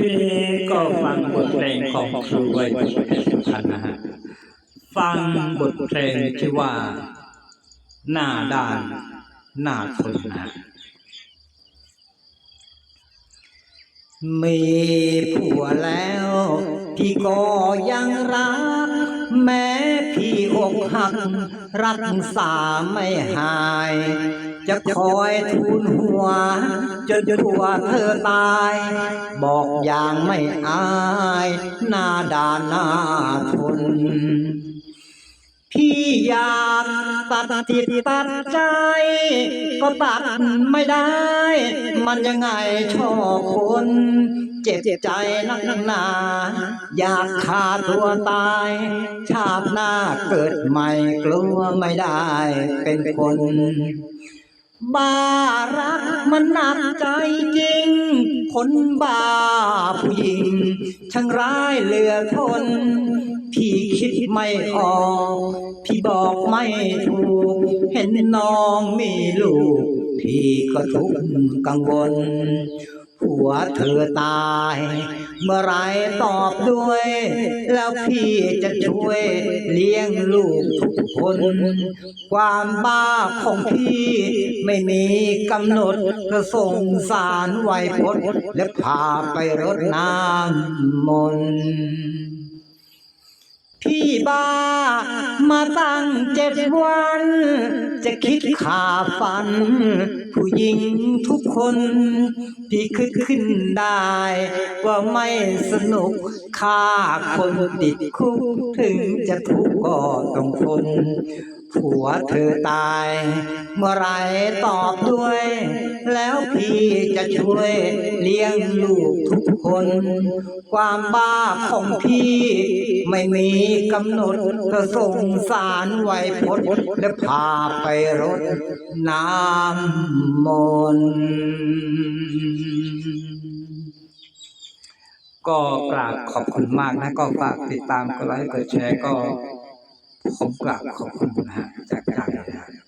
ช่วงนี้ก็ฟังบทเพลงของครูไว้บทเพลงสำคัญนะฮะ ฟังบทเพลงที่ว่า หน้าด้าน หน้าทนนะมีผัวแล้ว พี่ก็ยังรัก แม้พี่อกหัก รักษาไม่หาย จะคอยทูลหัว จนทั่วเธอตาย บอกอย่างไม่อายหน้าด่านหน้าทนพี่อยากตัดจิตตัดใจ ก็ตัดไม่ได้ มันยังไงชอบคนเจ็บใจนักหนา อยากฆ่าตัวตาย ชาติหน้าเกิดใหม่กลัวไม่ได้เป็นคน บ้ารักมันหนักใจจริง คนบ้าผู้หญิงช่างร้ายเหลือทน พี่คิดไม่ออก พี่บอกไม่ถูก เห็นน้องมีลูก พี่ก็ทุกข์กังวล ผัวเธอตาย เมื่อไรตอบด้วย แล้วพี่จะช่วยเลี้ยงลูกทุกคน ความบ้าของพี่ไม่มีกำหนดก็ส่งสารไวยพจน์และพาไปรดน้ำมนต์ พี่บ้า มาตั้งเจ็ดวัน จะคิดขาฟัน ผู้หญิงทุกคน พี่คิดขึ้นได้ ว่าไม่สนุกฆ่าคนติดคุกถึงจะทุกข์ก็ต้องทนผัวเธอตาย เมื่อไรตอบด้วย แล้วพี่จะช่วยเลี้ยงลูกทุกคน ความบ้าของพี่ไม่มีกำหนดก็ส่งสารไวยพจน์และพาไปรดน้ำมนต์ก็กราบขอบคุณมากนะ ก็ฝากติดตามกดไลค์กดแชร์ก็ผมกราบขอบคุณนะจากใจนะฮะ